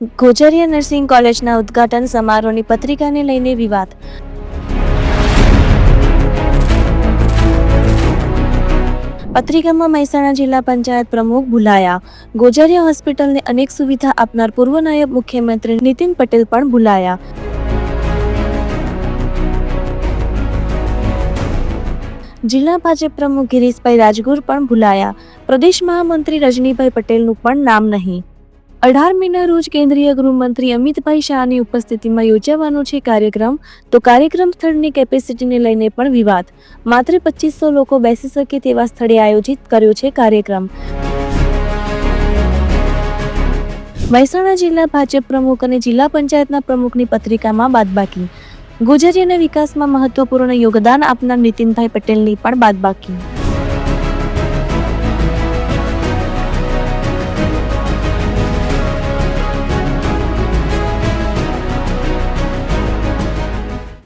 ગોજરિયા nursing કોલેજના ઉદ્ઘાટન સમારોહની પત્રિકાને લઈને વિવાદ. પત્રિકામાં મહેસાણા જિલ્લા પંચાયત પ્રમુખ ભુલાયા. ગોજરિયા હોસ્પિટલને અનેક સુવિધા આપનાર પૂર્વ નાયબ મુખ્યમંત્રી નીતિન પટેલ પણ ભુલાયા. જિલ્લા ભાજપ પ્રમુખ ગિરીશભાઈ રાજગુર પણ ભુલાયા. પ્રદેશ મહામંત્રી રજનીભાઈ પટેલનું પણ નામ નહીં. અઢાર મેના રોજ કેન્દ્રીય ગૃહમંત્રી અમિતભાઈ શાહની ઉપસ્થિતિમાં યોજાવાનો છે કાર્યક્રમ. તો કાર્યક્રમ સ્થળની કેપેસિટીને લઈને પણ વિવાદ. માત્ર પચીસો લોકો બેસી શકે તેવા સ્થળે આયોજિત કર્યો છે કાર્યક્રમ. મહેસાણા જિલ્લા ભાજપ પ્રમુખ અને જિલ્લા પંચાયતના પ્રમુખની પત્રિકામાં બાદબાકી. ગુજરિયાના વિકાસમાં મહત્વપૂર્ણ યોગદાન આપનાર નીતિનભાઈ પટેલની પણ બાદબાકી.